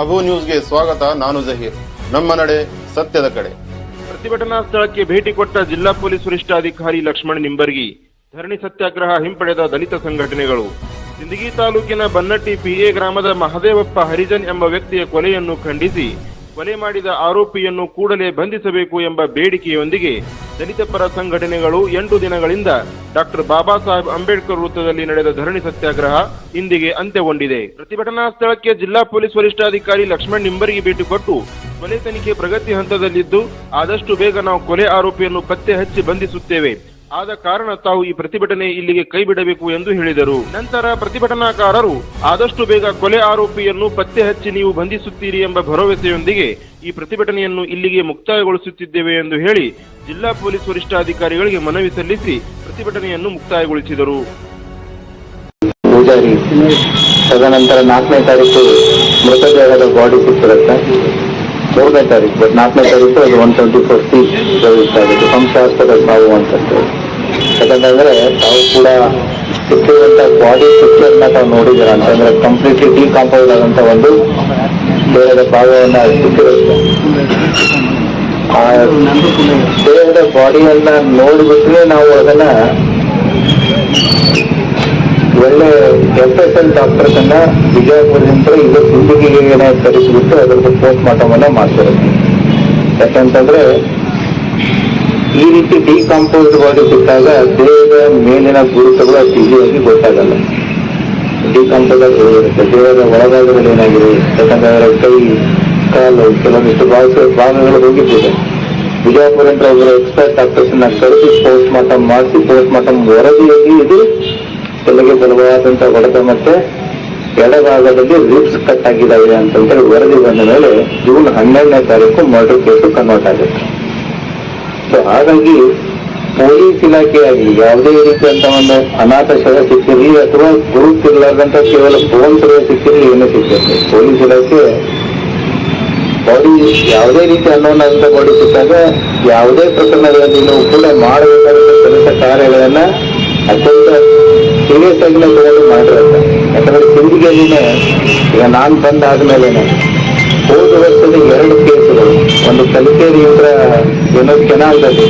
ಅಬು ನ್ಯೂಸ್ಗೆ ಸ್ವಾಗತ, ನಾನು ಜಹೀರ್. ನಮ್ಮ ನಡೆ ಸತ್ಯದ ಕಡೆ. ಪ್ರತಿಭಟನಾ ಸ್ಥಳಕ್ಕೆ ಭೇಟಿ ಕೊಟ್ಟ ಜಿಲ್ಲಾ ಪೊಲೀಸ್ ವರಿಷ್ಠಾಧಿಕಾರಿ ಲಕ್ಷ್ಮಣ್ ನಿಂಬರ್ಗಿ, ಧರಣಿ ಸತ್ಯಾಗ್ರಹ ಹಿಂಪಡೆದ ದಲಿತ ಸಂಘಟನೆಗಳು. ಸಿಂದಗಿ ತಾಲೂಕಿನ ಬನ್ನಟ್ಟಿ ಪಿಎ ಗ್ರಾಮದ ಮಹದೇವಪ್ಪ ಹರಿಜನ್ ಎಂಬ ವ್ಯಕ್ತಿಯ ಕೊಲೆಯನ್ನು ಖಂಡಿಸಿ ಕೊಲೆ ಮಾಡಿದ ಆರೋಪಿಯನ್ನು ಕೂಡಲೇ ಬಂಧಿಸಬೇಕು ಎಂಬ ಬೇಡಿಕೆಯೊಂದಿಗೆ ದಲಿತ ಪರ ಸಂಘಟನೆಗಳು ಎಂಟು ದಿನಗಳಿಂದ ಡಾಕ್ಟರ್ ಬಾಬಾ ಸಾಹೇಬ್ ಅಂಬೇಡ್ಕರ್ ವೃತ್ತದಲ್ಲಿ ನಡೆದ ಧರಣಿ ಸತ್ಯಾಗ್ರಹ ಇಂದಿಗೆ ಅಂತ್ಯಗೊಂಡಿದೆ. ಪ್ರತಿಭಟನಾ ಸ್ಥಳಕ್ಕೆ ಜಿಲ್ಲಾ ಪೊಲೀಸ್ ವರಿಷ್ಠಾಧಿಕಾರಿ ಲಕ್ಷ್ಮಣ್ ನಿಂಬರಿಗೆ ಭೇಟಿ ಕೊಟ್ಟು ಕೊಲೆ ತನಿಖೆ ಪ್ರಗತಿ ಹಂತದಲ್ಲಿದ್ದು ಆದಷ್ಟು ಬೇಗ ನಾವು ಕೊಲೆ ಆರೋಪಿಯನ್ನು ಪತ್ತೆ ಹಚ್ಚಿ ಬಂಧಿಸುತ್ತೇವೆ. ಆದ ಕಾರಣ ತಾವು ಈ ಪ್ರತಿಭಟನೆ ಇಲ್ಲಿಗೆ ಕೈಬಿಡಬೇಕು ಎಂದು ಹೇಳಿದರು. ನಂತರ ಪ್ರತಿಭಟನಾಕಾರರು, ಆದಷ್ಟು ಬೇಗ ಕೊಲೆ ಆರೋಪಿಯನ್ನು ಪತ್ತೆ ಹಚ್ಚಿ ನೀವು ಬಂಧಿಸುತ್ತೀರಿ ಎಂಬ ಭರವಸೆಯೊಂದಿಗೆ ಈ ಪ್ರತಿಭಟನೆಯನ್ನು ಇಲ್ಲಿಗೆ ಮುಕ್ತಾಯಗೊಳಿಸುತ್ತಿದ್ದೇವೆ ಎಂದು ಹೇಳಿ ಜಿಲ್ಲಾ ಪೊಲೀಸ್ ವರಿಷ್ಠಾಧಿಕಾರಿಗಳಿಗೆ ಮನವಿ ಸಲ್ಲಿಸಿ ಪ್ರತಿಭಟನೆಯನ್ನು ಮುಕ್ತಾಯಗೊಳಿಸಿದರು. ತದನಂತರ ನಾಲ್ಕನೇ ತಾರೀಕು ಮೃತದೇಹದ ಬಾಡಿ ಸಿಕ್ಕಿರುತ್ತೆ. ಮೂರನೇ ತಾರೀಕು ಬಟ್ ನಾಲ್ಕನೇ ತಾರೀಕು, ಅದು ಒನ್ ಟ್ವೆಂಟಿ ಫೋರ್ ಸೀಟ್ ಆಗಿತ್ತು ಸಂಶಯಾಸ್ಪದ ಸಾವು ಅಂತಂದ್ರೆ ಯಾಕಂತಂದ್ರೆ ತಾವು ಕೂಡ ಸಿಕ್ಕಿರುವಂತ ಬಾಡಿ ಪಿಕ್ಚರ್ನ ತಾವು ನೋಡಿದ್ದೀರ ಅಂತಂದ್ರೆ ಕಂಪ್ಲೀಟ್ಲಿ ಡಿಕಾಂಪೌಂಡ್ ಆದಂತ ಒಂದು ದೇಹದ ಭಾಗವನ್ನ ಸಿಕ್ಕಿರುತ್ತೆ. ಆ ದೇಹದ ಬಾಡಿಯನ್ನ ನೋಡಿಬಿಟ್ರೆ ನಾವು ಅದನ್ನ ಒಳ್ಳೆ ಎಫ್ ಎಸ್ ಎಲ್ ಡಾಕ್ಟರ್ಸ್ ಅನ್ನ ವಿಜಯಪುರದಿಂದ ಇದು ಸಿಂದಗಿಗೆ ಕರೆಸಿಬಿಟ್ಟು ಅದರದ್ದು ಪೋಸ್ಟ್ ಮಾರ್ಟಮ್ ಅನ್ನ ಮಾಡ್ತಾರೆ ಯಾಕಂತಂದ್ರೆ, ಈ ರೀತಿ ಡಿಕಾಂಪೋಸ್ಡ್ ಬಾಡಿ ಬಿಟ್ಟಾಗ ದೇಹದ ಮೇಲಿನ ಗುರುತುಗಳು ಅತಿ ಈಸಿಯಾಗಿ ಗೊತ್ತಾಗಲ್ಲ. ಡಿಕಾಂಪೋಸ್ ಆಗಿ ಹೋಗಿರುತ್ತೆ. ದೇಹದ ಒಳಭಾಗದಲ್ಲಿ ಏನಾಗಿದೆ? ಯಾಕಂತಂದ್ರೆ ಕೈ, ಕಾಲು, ಕೆಲವೊಂದಿಷ್ಟು ಭಾಗ ಭಾಗಗಳು ಹೋಗಿದ್ದಿದೆ ಅಂತ ಒಬ್ಬರು ಎಕ್ಸ್ಪರ್ಟ್ ಡಾಕ್ಟರ್ಸ್ನ ಕರೆಸಿ ಪೋಸ್ಟ್ ಮಾರ್ಟಮ್ ಮಾಡಿಸಿ ಪೋಸ್ಟ್ ಮಾರ್ಟಮ್ ವರದಿಯಲ್ಲಿ ಇದು ತಲೆಗೆ ಬಲವಾದಂತ ಹೊಡೆತ ಮತ್ತೆ ಎಡಭಾಗದಲ್ಲಿ ರಿಪ್ಸ್ ಕಟ್ ಆಗಿದ್ದಾವೆ ಅಂತಂದ್ರೆ ವರದಿ ಬಂದ ಮೇಲೆ ಜೂನ್ ಹನ್ನೆರಡನೇ ತಾರೀಕು ಮರ್ಡರ್ ಕೇಸು ಕನ್ವರ್ಟ್ ಆಗುತ್ತೆ. ಸೊ ಹಾಗಾಗಿ ಪೊಲೀಸ್ ಇಲಾಖೆಯಾಗಿ ಯಾವುದೇ ರೀತಿಯಂತ ಒಂದು ಅನಾಥ ಶವ ಸಿಕ್ಕಿರಲಿ ಅಥವಾ ಗುರುತಿರ್ಲಾರ್ದಂತ ಕೇವಲ ಬೋನ್ಸ್ ಸಿಕ್ಕಿರಲಿ ಏನೂ ಸಿಕ್ಕಿರಲಿ. ಪೊಲೀಸ್ ಇಲಾಖೆ ಬಾಡಿ ಯಾವುದೇ ರೀತಿ ಅನ್ನೋನ್ ಅಂತ ಬಾಡಿ ಸಿಕ್ಕಾಗ ಯಾವುದೇ ಪ್ರಕರಣಗಳಲ್ಲಿನೂ ಕೂಡ ಮಾಡಬೇಕಾದ ಕೆಲಸ ಕಾರ್ಯಗಳನ್ನ ಅತ್ಯಂತ ಸೀರಿಯಸ್ ಆಗಿ ನಾವು ತಗೊಂಡು ಮಾಡಿರುತ್ತೆ ಯಾಕಂದ್ರೆ ಸಿಂಧಿಗೆಯಲ್ಲಿನೇ ಈಗ ನಾನು ಬಂದಾದ್ಮೇಲೆನೆ ಹೋದ ವರ್ಷದ ಎರಡು ಕೇಸುಗಳು. ಒಂದು ಕಲ್ಕೇರಿ ಇವರ ಏನೋ ಕೆನಾಲ್ದಲ್ಲಿ.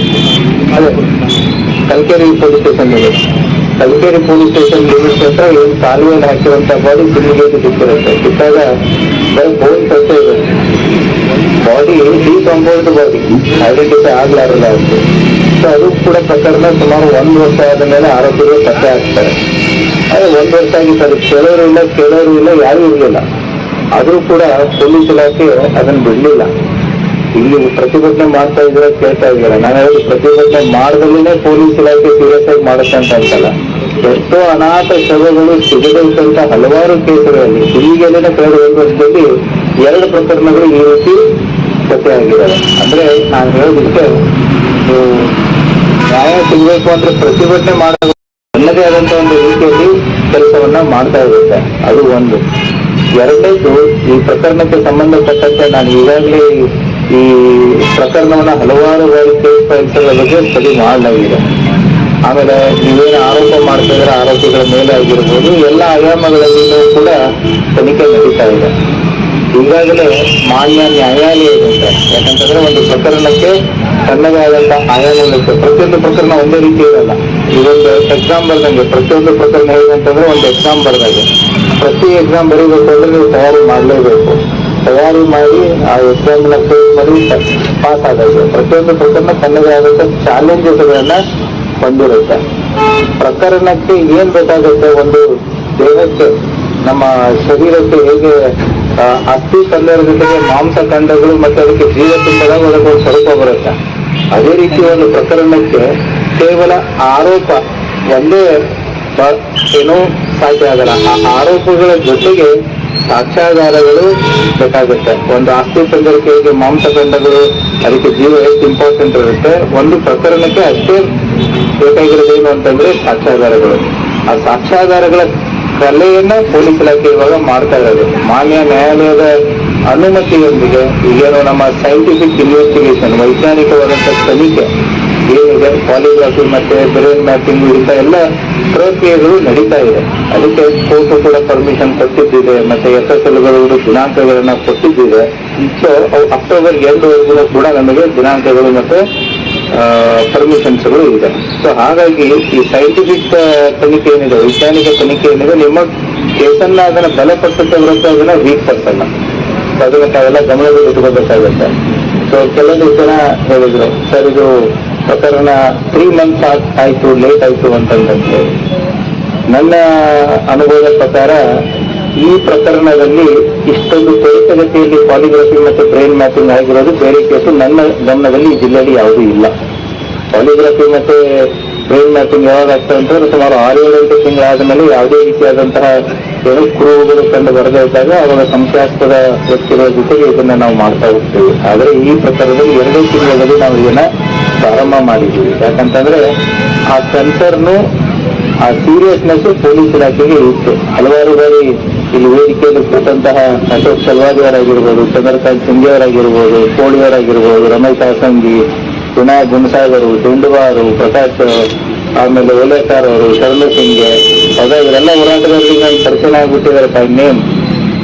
ಅದೇ, ಕಲ್ಕೇರಿ ಪೊಲೀಸ್ ಸ್ಟೇಷನ್ ಇದೆ ಕಲ್ಕೇರಿ ಪೊಲೀಸ್ ಸ್ಟೇಷನ್ ಲಿಮಿಟ್ ಹತ್ರ ಏನು ಕಾಲುವೆಯಲ್ಲಿ ಹಾಕಿರುವಂತಹ ಬಾಡಿ ಸಿಂಧಿಗೆಯಲ್ಲಿ ಸಿಕ್ಕಿರುತ್ತೆ ಸಿಕ್ಕಾಗ ಬರೀ ಬೋನ್ ಅಷ್ಟೇ ಇರುತ್ತೆ ಬಾಡಿ ಡಿಕಂಪೋಸ್ಡ್ ಬಾಡಿ ಐಡೆಂಟಿಫೈ ಆಗ್ಲಾರಲ್ಲ ಅಂತ ಸೊ ಅದು ಕೂಡ ಪ್ರಕರಣ ಸುಮಾರು ಒಂದು ವರ್ಷ ಆದ ಮೇಲೆ ಆರೋಪಿಗಳು ಪತ್ತೆ ಆಗ್ತಾರೆ ಅದೇ ಒಂದು ವರ್ಷ ಆಗಿತ್ತು ಕೇಳೋರು ಇಲ್ಲ ಕೇಳೋರು ಇಲ್ಲ, ಯಾರೂ ಇರಲಿಲ್ಲ. ಆದರೂ ಕೂಡ ಪೊಲೀಸ್ ಇಲಾಖೆ ಅದನ್ನು ಬಿಡಲಿಲ್ಲ. ಇಲ್ಲಿ ಪ್ರತಿಭಟನೆ ಮಾಡ್ತಾ ಇದ್ರೆ ಕೇಳ್ತಾ ಇದ್ದೀರ? ನಾನು ಹೇಳಿ ಪ್ರತಿಭಟನೆ ಮಾಡದಲ್ಲೇ ಪೊಲೀಸ್ ಇಲಾಖೆ ಸೀರಿಯಸ್ ಆಗಿ ಮಾಡುತ್ತೆ ಅಂತ ಅಂತಲ್ಲ. ಎಷ್ಟೋ ಅನಾಥ ಶವಗಳು ಸಿಗದಂತ ಹಲವಾರು ಕೇಸುಗಳಲ್ಲಿ ಈಗಲೇ ಕಳೆದ ಒಂದು ವರ್ಷದಲ್ಲಿ ಎರಡು ಪ್ರಕರಣಗಳು ಈ ರೀತಿ ಆಗಿದೆ ಅಂದ್ರೆ ನಾನು ನೀವು ನ್ಯಾಯ ಸಿಗಬೇಕು ಅಂದ್ರೆ ಪ್ರತಿಭಟನೆ ಮಾಡಬೇಕು ತನ್ನದೇ ಆದಂತ ಒಂದು ರೀತಿಯಲ್ಲಿ ಕೆಲಸವನ್ನ ಮಾಡ್ತಾ ಇರುತ್ತೆ. ಅದು ಒಂದು. ಎರಡನೇದು, ಈ ಪ್ರಕರಣಕ್ಕೆ ಸಂಬಂಧಪಟ್ಟಂತೆ ನಾನು ಈಗಾಗಲೇ ಈ ಪ್ರಕರಣವನ್ನ ಹಲವಾರು ಬಾರಿ ಕೇಸ್ ಬಗ್ಗೆ ಸ್ಟಡಿ ಮಾಡಲಾಗಿದೆ ಆಮೇಲೆ ನೀವೇನು ಆರೋಪ ಮಾಡ್ತಾ ಇದ್ರೆ ಆರೋಪಿಗಳ ಮೇಲೆ ಆಗಿರ್ಬೋದು, ಎಲ್ಲ ಆಯಾಮಗಳಲ್ಲಿಯೂ ಕೂಡ ತನಿಖೆ ನಡೀತಾ ಇದೆ. ಈಗಾಗಲೇ ಮಾನ್ಯ ನ್ಯಾಯಾಲಯದಿಂದ ಯಾಕಂತಂದ್ರೆ ಒಂದು ಪ್ರಕರಣಕ್ಕೆ ತನ್ನದೇ ಆದಂತ ಆಯಾಮಗಳಿರುತ್ತೆ ಪ್ರತಿಯೊಂದು ಪ್ರಕರಣ ಒಂದೇ ರೀತಿ ಇರಲ್ಲ. ಇದೊಂದು ಎಕ್ಸಾಮ್ ಬರ್ದಂಗೆ, ಪ್ರತಿಯೊಂದು ಪ್ರಕರಣ ಹೇಗಂತಂದ್ರೆ ಒಂದು ಎಕ್ಸಾಮ್ ಬರ್ದಂಗೆ. ಪ್ರತಿ ಎಕ್ಸಾಮ್ ಬರೀಬೇಕು ಅಂದ್ರೆ ನೀವು ತಯಾರಿ ಮಾಡಲೇಬೇಕು. ತಯಾರಿ ಮಾಡಿ ಆ ಎಕ್ಸಾಮ್ನ ಫೇಸ್ ಮಾಡಿ ಪಾಸ್ ಆದಾಗ ಪ್ರತಿಯೊಂದು ಪ್ರಕರಣ ತನ್ನದೇ ಆದಂತ ಚಾಲೆಂಜಸ್ಗಳನ್ನ ಹೊಂದಿರುತ್ತೆ. ಪ್ರಕರಣಕ್ಕೆ ಏನ್ ಬೇಕಾಗುತ್ತೆ ಒಂದು ದೇಹಕ್ಕೆ, ನಮ್ಮ ಶರೀರಕ್ಕೆ ಹೇಗೆ ಅಸ್ಥಿ ತಂದರ ಜೊತೆಗೆ ಮಾಂಸಖಂಡಗಳು ಮತ್ತೆ ಅದಕ್ಕೆ ಜೀವ ತುಂಬಿದಾಗ ಅದಕ್ಕೆ ಒಂದು ಸ್ವರೂಪ ಬರುತ್ತೆ. ಅದೇ ರೀತಿ ಒಂದು ಪ್ರಕರಣಕ್ಕೆ ಕೇವಲ ಆರೋಪ ಒಂದೇ ಏನೋ ಸಾಧ್ಯ ಆಗಲ್ಲ. ಆ ಆರೋಪಗಳ ಜೊತೆಗೆ ಸಾಕ್ಷ್ಯಾಧಾರಗಳು ಬೇಕಾಗುತ್ತೆ. ಒಂದು ಆಸ್ತಿ ಹೇಗೆ ಮಾಂಸಖಂಡಗಳು ಅದಕ್ಕೆ ಜೀವ ಎಷ್ಟು ಇಂಪಾರ್ಟೆಂಟ್ ಇರುತ್ತೆ, ಒಂದು ಪ್ರಕರಣಕ್ಕೆ ಅಷ್ಟೇ ಬೇಕಾಗಿರೋದೇನು ಅಂತಂದ್ರೆ ಸಾಕ್ಷ್ಯಾಧಾರಗಳು. ಆ ಸಾಕ್ಷ್ಯಾಧಾರಗಳ ಕಲೆಯನ್ನ ಪೊಲೀಸ್ ಇಲಾಖೆ ಇವಾಗ ಮಾಡ್ತಾ ಇರೋದು. ಮಾನ್ಯ ನ್ಯಾಯಾಲಯದ ಅನುಮತಿಯೊಂದಿಗೆ ಈಗೇನು ನಮ್ಮ ಸೈಂಟಿಫಿಕ್ ಇನ್ವೆಸ್ಟಿಗೇಷನ್ ವೈಜ್ಞಾನಿಕವಾದಂತಹ ತನಿಖೆ ಏನಿದೆ ಪಾಲಿಗ್ರಾಫಿ ಮತ್ತೆ ಬ್ರೈನ್ ಮ್ಯಾಪಿಂಗ್ ಇಂಥ ಎಲ್ಲ ಪ್ರಕ್ರಿಯೆಗಳು ನಡೀತಾ ಇದೆ. ಅದಕ್ಕೆ ಕೋರ್ಟು ಕೂಡ ಪರ್ಮಿಷನ್ ಕೊಟ್ಟಿದ್ದಿದೆ, ಮತ್ತೆ ಎಸ್ ಎಸ್ ಎಲ್ಗಳು ದಿನಾಂಕಗಳನ್ನ ಕೊಟ್ಟಿದ್ದಿದೆ. ಸೊ ಅಕ್ಟೋಬರ್ ಎರಡುವರೆಗೂ ಕೂಡ ನಮಗೆ ದಿನಾಂಕಗಳು ಮತ್ತೆ ಪರ್ಮಿಷನ್ಸ್ಗಳು ಇದೆ. ಸೊ ಹಾಗಾಗಿ ಈ ಸೈಂಟಿಫಿಕ್ ತನಿಖೆ ಏನಿದೆ, ವೈಜ್ಞಾನಿಕ ತನಿಖೆ ಏನಿದೆ, ನಿಮ್ಮ ಕೇಸನ್ನ ಅದನ್ನ ಬಲಪಡಿಸುತ್ತೆ ವಿರುದ್ಧ ಅದನ್ನ ವೀಕ್ ಪರ್ಸನ್ನ ಅದನ್ನ ತಾವೆಲ್ಲ ಗಮನದಲ್ಲಿ ಇಟ್ಕೋಬೇಕಾಗುತ್ತೆ ಸೊ ಕೆಲವೊಂದು ಜನ ಹೇಳಿದ್ರು, ಸರ್, ಇದು ಪ್ರಕರಣ ತ್ರೀ ಮಂತ್ಸ್ ಆಯ್ತು ಲೇಟ್ ಆಯ್ತು ಅಂತಂದಂತೆ. ನನ್ನ ಅನುಭವದ ಪ್ರಕಾರ ಈ ಪ್ರಕರಣದಲ್ಲಿ ಇಷ್ಟೊಂದು ತ್ವರಿತಗತಿಯಲ್ಲಿ ಪಾಲಿಗ್ರಫಿ ಮತ್ತು ಬ್ರೈನ್ ಮ್ಯಾಪಿಂಗ್ ಆಗಿರೋದು ಬೇರೆ ಕೇಸು. ನನ್ನ ಗಮನದಲ್ಲಿ ಈ ಜಿಲ್ಲೆಯಲ್ಲಿ ಯಾವುದೂ ಇಲ್ಲ. ಪಾಲಿಗ್ರಫಿ ಮತ್ತೆ ಬ್ರೈನ್ ಮ್ಯಾಪಿಂಗ್ ಯಾವಾಗ ಆಗ್ತದೆ ಅಂತಂದ್ರೆ ಸುಮಾರು ಆರು ಏಳು ಎಂಟು ತಿಂಗಳಾದ ಮೇಲೆ ಯಾವುದೇ ರೀತಿಯಾದಂತಹ ಏನು ಕುರುಹುಗಳು ಕಂಡು ಬರದೇ ಇದ್ದಾಗ ಅವರ ಸಂಶಯಾಸ್ಪದ ವ್ಯಕ್ತಿಗಳ ಜೊತೆಗೆ ಇದನ್ನ ನಾವು ಮಾಡ್ತಾ ಹೋಗ್ತೀವಿ. ಆದರೆ ಈ ಪ್ರಕರಣದಲ್ಲಿ ಎರಡೇ ತಿಂಗಳಲ್ಲಿ ನಾವು ಇದನ್ನ ಪ್ರಾರಂಭ ಮಾಡಿದ್ದೀವಿ. ಯಾಕಂತಂದ್ರೆ ಆ ಸೆನ್ಸರ್ನು ಆ ಸೀರಿಯಸ್ನೆಸ್ ಪೊಲೀಸ್ ಇಲಾಖೆಗೆ ಇತ್ತು. ಹಲವಾರು ಬಾರಿ ಇಲ್ಲಿ ವೇದಿಕೆಯಲ್ಲಿ ಕೂತಂತಹ ಅಶೋಕ್ ಸಲ್ವಾದಿಯವರಾಗಿರ್ಬೋದು ಚಂದ್ರಕಾಂತ್ ಸಿಂಗಿ ಅವರಾಗಿರ್ಬೋದು ಕೋಳಿಯವರಾಗಿರ್ಬೋದು ರಮೇಶ್ ಹಾಸಂಗಿ ವಿನಾಯಕ್ ಗುಣಸಾಗರು ದಿಂಡುವಾರು ಪ್ರಕಾಶ್ ಆಮೇಲೆ ಓಲೇಕರ್ ಅವರು ಶರಣ ಸಿಂಗ್ಗೆ ಹೌದಾ ಇವರೆಲ್ಲ ಹೋರಾಟಗಾರರಿಗೆ ನಾನು ಪರಿಚಯ ಆಗ್ಬಿಟ್ಟಿದ್ದಾರೆ ಬೈ ನೇಮ್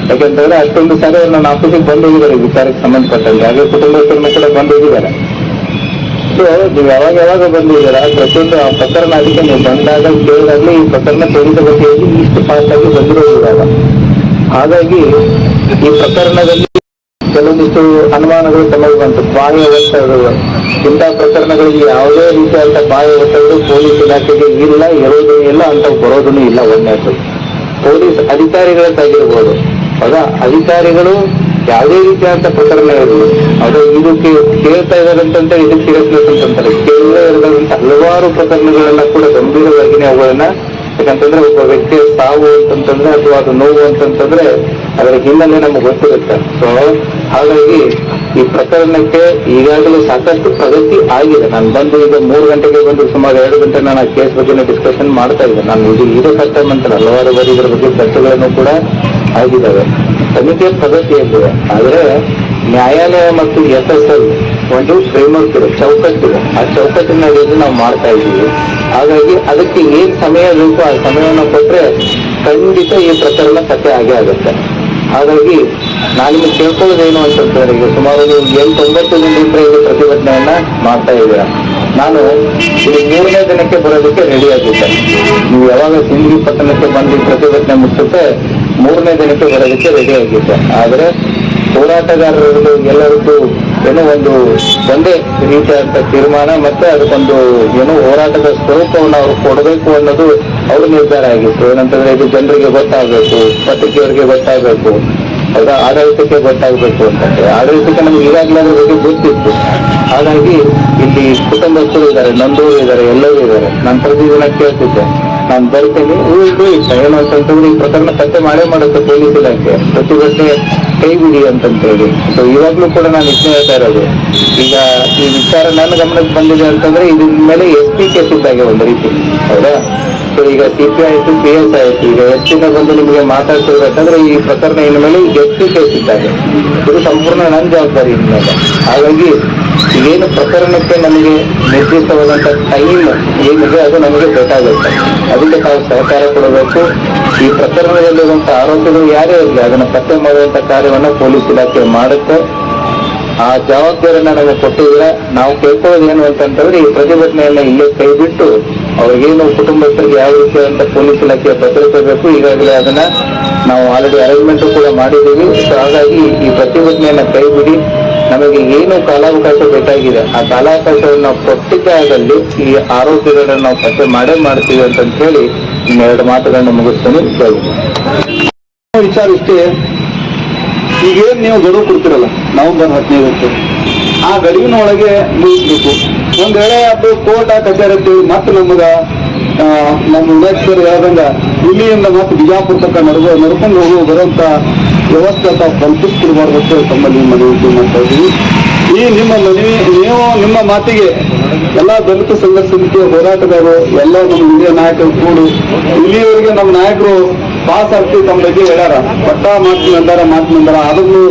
ಯಾಕಂತಂದ್ರೆ ಅಷ್ಟೊಂದು ಸಾರಿ ಅವ್ರು ನನ್ನ ಆಫೀಸಿಗೆ ಬಂದು ಹೋಗಿದ್ದಾರೆ ಈ ವಿಚಾರಕ್ಕೆ ಸಂಬಂಧಪಟ್ಟಂತೆ ಹಾಗೆ ಕುಟುಂಬಸ್ಥರನ್ನು ಕೂಡ ಬಂದು ಹೋಗಿದ್ದಾರೆ ಸೊ ನೀವು ಯಾವಾಗ ಯಾವಾಗ ಬಂದಿದ್ದೀರಾ? ಪ್ರತಿಯೊಂದು ಆ ಪ್ರಕರಣ ಅದಕ್ಕೆ ನೀವು ಬಂದಾಗ ಕೇಳಿದಾಗಲೇ ಈ ಪ್ರಕರಣ ತ್ವರಿತಗತಿಯಲ್ಲಿ ಇಷ್ಟು ಫಾಸ್ಟ್ ಆಗಿ ಬಂದಿರೋದಿಲ್ಲ ಹಾಗಾಗಿ ಈ ಪ್ರಕರಣದಲ್ಲಿ ಕೆಲವೊಂದಿಷ್ಟು ಅನುಮಾನಗಳು ತಮಗೆ ಬಂತು. ಬಾಹ್ಯ ಒತ್ತಡಗಳು ಇಂಥ ಪ್ರಕರಣಗಳಿಗೆ ಯಾವುದೇ ರೀತಿಯಾದ ಬಾಹ್ಯ ಒತ್ತಡಗಳು ಪೊಲೀಸ್ ಇಲಾಖೆಗೆ ಇಲ್ಲ, ಇರೋದೂ ಇಲ್ಲ ಅಂತ ಬರೋದೂ ಇಲ್ಲ ಒಂದೇ ಪೊಲೀಸ್ ಅಧಿಕಾರಿಗಳಂತಾಗಿರ್ಬೋದು ಅದ ಅಧಿಕಾರಿಗಳು ಯಾವುದೇ ರೀತಿಯಾದ ಪ್ರಕರಣ ಇರಲಿ. ಅದು ಇದಕ್ಕೆ ಕೇಳ್ತಾ ಇದ್ದಾರೆ ಇದು ಸೀರಿಯಸ್ನೆಸ್ ಅಂತಂತಾರೆ ಕೇಳದೇ ಇರದಂತ ಹಲವಾರು ಪ್ರಕರಣಗಳನ್ನ ಕೂಡ ಗಂಭೀರವಾಗಿನೇ ಅವುಗಳನ್ನ ಯಾಕಂತಂದ್ರೆ ಒಬ್ಬ ವ್ಯಕ್ತಿಯ ಸಾವು ಅಂತಂತಂದ್ರೆ ಅಥವಾ ಅದು ನೋವು ಅಂತಂತಂದ್ರೆ ಅದರ ಹಿನ್ನೆಲೆ ನಮ್ಗೆ ಗೊತ್ತಿರುತ್ತೆ. ಸೊ ಹಾಗಾಗಿ ಈ ಪ್ರಕರಣಕ್ಕೆ ಈಗಾಗಲೇ ಸಾಕಷ್ಟು ಪ್ರಗತಿ ಆಗಿದೆ. ನಾನು ಬಂದು ಈಗ ಮೂರು ಗಂಟೆಗೆ ಬಂದು ಸುಮಾರು ಎರಡು ಗಂಟೆ ನಾನು ಆ ಕೇಸ್ ಬಗ್ಗೆ ಡಿಸ್ಕಷನ್ ಮಾಡ್ತಾ ಇದ್ದೆ ನಾನು ಇದು ಇದು ಕಷ್ಟ ಅಂತ ಹಲವಾರು ಬಾರಿ ಇದರ ಬಗ್ಗೆ ಚರ್ಚೆಗಳನ್ನು ಕೂಡ ಆಗಿದ್ದಾವೆ. ಸಮಿತಿಯ ಪ್ರಗತಿಯಲ್ಲಿದೆ. ಆದರೆ ನ್ಯಾಯಾಲಯ ಮತ್ತು ಎಸ್ ಎಸ್ ಎಲ್ ಒಂದು ಫ್ರೇಮ್ವರ್ಕ್ ಇದೆ ಚೌಕಟ್ಟಿದೆ ಆ ಚೌಕಟ್ಟಿನ ಅಡಿಯಲ್ಲಿ ನಾವು ಮಾಡ್ತಾ ಇದ್ದೀವಿ. ಹಾಗಾಗಿ ಅದಕ್ಕೆ ಏನ್ ಸಮಯ ಬೇಕು, ಆ ಸಮಯವನ್ನು ಕೊಟ್ಟರೆ ಖಂಡಿತ ಈ ಪ್ರಕರಣ ಸತ್ಯ ಆಗೇ ಆಗುತ್ತೆ. ಹಾಗಾಗಿ ನಾನು ನಿಮ್ಗೆ ಕೇಳ್ಕೊಳ್ಳೋದೇನು ಅಂತಂದ್ರೆ ಈಗ ಸುಮಾರು ಎಂಟು ಒಂಬತ್ತು ದಿನ ಇದು ಪ್ರತಿಭಟನೆಯನ್ನ ಮಾಡ್ತಾ ಇದ್ದೀರಾ? ನಾನು ಇಲ್ಲಿ ಮೂರನೇ ದಿನಕ್ಕೆ ಬರೋದಕ್ಕೆ ರೆಡಿ ಆಗಿದ್ದೆ. ನೀವು ಯಾವಾಗ ಸಿಂಧಿ ಪಟ್ಟಣಕ್ಕೆ ಬಂದು ಪ್ರತಿಭಟನೆ ಮುಗಿಸುತ್ತೆ, ಮೂರನೇ ದಿನಕ್ಕೆ ಬರೋದಕ್ಕೆ ರೆಡಿ ಆಗಿದ್ದೆ. ಆದರೆ ಹೋರಾಟಗಾರರು ಎಲ್ಲರಿಗೂ ಏನೋ ಒಂದು ಒಂದೇ ರೀತಿಯಾದಂತ ತೀರ್ಮಾನ, ಮತ್ತೆ ಅದಕ್ಕೊಂದು ಏನೋ ಹೋರಾಟದ ಸ್ವರೂಪವನ್ನು ಅವ್ರು ಕೊಡಬೇಕು ಅನ್ನೋದು ಅವ್ರ ನಿರ್ಧಾರ ಆಗಿತ್ತು. ಏನಂತಂದ್ರೆ ಇದು ಜನರಿಗೆ ಗೊತ್ತಾಗಬೇಕು, ಪತ್ರಿಕೆಯವರಿಗೆ ಗೊತ್ತಾಗಬೇಕು ಹೌದಾ ಆಡಳಿತಕ್ಕೆ ಗೊತ್ತಾಗಬೇಕು ಅಂತಂದ್ರೆ ಆಡಳಿತಕ್ಕೆ ನಮ್ಗೆ ಈಗಾಗಲೇ ಅದ್ರ ಬಗ್ಗೆ ಗೊತ್ತಿತ್ತು. ಹಾಗಾಗಿ ಇಲ್ಲಿ ಕುಟುಂಬಸ್ಥರು ಇದ್ದಾರೆ ನಂದೂರು ಇದ್ದಾರೆ, ಎಲ್ಲರೂ ಇದ್ದಾರೆ. ನಾನು ಪ್ರತಿದಿನ ಕೇಳ್ತಿದ್ದೆ. ನಾನು ಬರ್ತೇನೆ ಇದು ಇಷ್ಟ ಏನು ಅಂತಂತಂದ್ರೆ ಈ ಪ್ರಕರಣ ಪತ್ತೆ ಮಾಡೇ ಮಾಡುತ್ತೆ ಪೊಲೀಸ್ ಇಲಾಖೆ ಪ್ರತಿಭಟನೆ ಕೈ ಬಿಡಿ ಅಂತಂತೇಳಿ. ಸೊ ಇವಾಗ್ಲೂ ಕೂಡ ನಾನು ಇಷ್ಟ ಹೇಳ್ತಾ ಇರೋದು. ಈಗ ಈ ವಿಚಾರ ನನ್ನ ಗಮನಕ್ಕೆ ಬಂದಿದೆ ಅಂತಂದ್ರೆ ಇದ್ರ ಮೇಲೆ ಎಸ್ ಪಿ ಕೇಸ್ ಇದ್ದಾಗೆ ಒಂದು ರೀತಿ. ಹೌದಾ? ಸೊ ಈಗ ಸಿ ಪಿ ಆಯ್ತು ಪಿ ಎಸ್ ಆಯ್ತು ಈಗ ಎಸ್ ಬಂದು ನಿಮಗೆ ಮಾತಾಡ್ತಿರ್ಬೇಕಂದ್ರೆ ಈ ಪ್ರಕರಣ ಇನ್ಮೇಲೆ ಎಸ್ ಪಿ ಕೇಸ್ ಇದ್ದಾಗೆ. ಇದು ಸಂಪೂರ್ಣ ನನ್ನ ಜವಾಬ್ದಾರಿ ಇನ್ಮೇಲೆ. ಹಾಗಾಗಿ ಏನು ಪ್ರಕರಣಕ್ಕೆ ನಮಗೆ ನಿರ್ದಿಷ್ಟವಾದಂತ ಟೈಮ್ ಏನಿದೆ ಅದು ನಮಗೆ ಬೇಕಾಗುತ್ತೆ. ಅದಕ್ಕೆ ತಾವು ಸಹಕಾರ ಕೊಡಬೇಕು. ಈ ಪ್ರಕರಣದಲ್ಲಿರುವಂಥ ಆರೋಪಿಗಳು ಯಾರೇ ಇರಲಿ, ಅದನ್ನ ಪತ್ತೆ ಮಾಡುವಂತ ಕಾರ್ಯವನ್ನ ಪೊಲೀಸ್ ಇಲಾಖೆ ಮಾಡುತ್ತೆ. ಆ ಜವಾಬ್ದಾರಿಯನ್ನು ನಮಗೆ ಕೊಟ್ಟಿದ್ರೆ ನಾವು ಕೇಳ್ಕೊಳ್ಳೋದು ಏನು ಅಂತಂದ್ರೆ ಈ ಪ್ರತಿಭಟನೆಯನ್ನ ಇಲ್ಲೇ ಕೈ ಬಿಟ್ಟು ನಾವು ಕುಟುಂಬಸ್ಥರಿಗೆ ಯಾವ ಅಂತ ಪೊಲೀಸ್ ಇಲಾಖೆಯ ಭದ್ರತೆ ಬೇಕು, ಈಗಾಗಲೇ ಅದನ್ನ ನಾವು ಆಲ್ರೆಡಿ ಅರೇಂಜ್ಮೆಂಟ್ ಕೂಡ ಮಾಡಿದ್ದೀವಿ. ಸೊ ಹಾಗಾಗಿ ಈ ಪ್ರತಿಭಟನೆಯನ್ನ ಕೈ ಬಿಡಿ ನಮಗೆ ಏನು ಕಾಲಾವಕಾಶ ಬೇಕಾಗಿದೆ, ಆ ಕಾಲಾವಕಾಶವನ್ನು ನಾವು ಕೊಟ್ಟಿದ್ದಾಗಲ್ಲಿ ಈ ಆರೋಪಿಗಳನ್ನು ನಾವು ಪತ್ತೆ ಮಾಡೇ ಮಾಡ್ತೀವಿ ಅಂತ ಹೇಳಿ ಇನ್ನೆರಡು ಮಾತುಗಳನ್ನು ಮುಗಿಸ್ತೀನಿ. ವಿಚಾರ ಇಷ್ಟೇ. ಈಗೇನ್ ನೀವು ಗಡುವು ಕೊಡ್ತಿರಲ್ಲ ನವೆಂಬರ್ ಹದಿನೈದಕ್ಕೆ ಆ ಗಡುವಿನ ಒಳಗೆ ಮುಗಿಸ್ಬೇಕು ಒಂದ್ ವೇಳೆ ಅದು ಕೋರ್ಟ್ ಕಚೇರಿ ಮತ್ತೆ ನಮಗ ನಮ್ಮ ಉಮೇಶ್ವರ್ ಹೇಳ್ದಂಗ ಇಲ್ಲಿಯಿಂದ ಮತ್ತೆ ಬಿಜಾಪುರ ತನಕ ನಡ್ಕೊ, ನಡ್ಕೊಂಡು ಹೋಗೋ ಬರುವಂತ ವ್ಯವಸ್ಥೆ ತಾವು ಕಲ್ಪಿಸ್ತಿರ್ಬಾರ್ದು ತಮ್ಮಲ್ಲಿ ಮನವಿ ಮಾಡ್ತಾ ಇದ್ದೀವಿ. ಈ ನಿಮ್ಮ ಮನವಿ, ನೀವು ನಿಮ್ಮ ಮಾತಿಗೆ ಎಲ್ಲಾ ದಲಿತ ಸಂಘರ್ಷಕ್ಕೆ ಸಮಿತಿಯ ಹೋರಾಟಗಾರರು, ಎಲ್ಲ ನಮ್ಮ ಹಿರಿಯ ನಾಯಕರು ಕೂಡಿ ಇಲ್ಲಿಯವರೆಗೆ ನಮ್ಮ ನಾಯಕರು ಪಾಸ್ ಆಗ್ತಿ ತಮ್ಮ ಬಗ್ಗೆ ಹೇಳ್ಯಾರ. ಪಟ್ಟ ಮಾತು ಅಂದಾರ ಮಾತು ಅಂದಾರ ಅದನ್ನು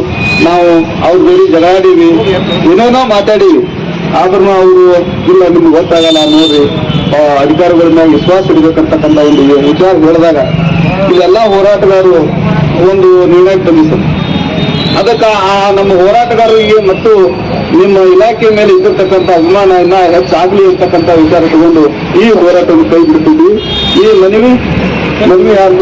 ನಾವು ಅವ್ರ ಬೇರೆ ಜಗಾಡೀವಿ ಏನೇನೋ ಮಾತಾಡೀವಿ. ಆದ್ರೂ ಅವರು, ಇಲ್ಲ, ನಿಮ್ಗೆ ಗೊತ್ತಾಗಲ್ಲ ನೋಡ್ರಿ ಮೇಲೆ ವಿಶ್ವಾಸ ಇಡಬೇಕಂತಕ್ಕಂಥ ಒಂದು ವಿಚಾರ ಹೇಳಿದಾಗ ಇವೆಲ್ಲ ಹೋರಾಟಗಾರರು ಒಂದು ನಿರ್ಣಯಕ್ಕೆ ಬಂದಿದ್ದಾರೆ ಅದಕ್ಕೆ ಆ ನಮ್ಮ ಹೋರಾಟಗಾರರಿಗೆ ಮತ್ತು ನಿಮ್ಮ ಇಲಾಖೆ ಮೇಲೆ ಇದ್ದಿರ್ತಕ್ಕಂಥ ಅಭಿಮಾನ ಇನ್ನ ಹೆಚ್ಚಾಗ್ಲಿ ಅಂತಕ್ಕಂಥ ವಿಚಾರ ತಗೊಂಡು ಈ ಹೋರಾಟವನ್ನು ಕೈ ಬಿಡ್ತಿದ್ವಿ. ಈ ಮನವಿ ಮನವಿ ಯಾರು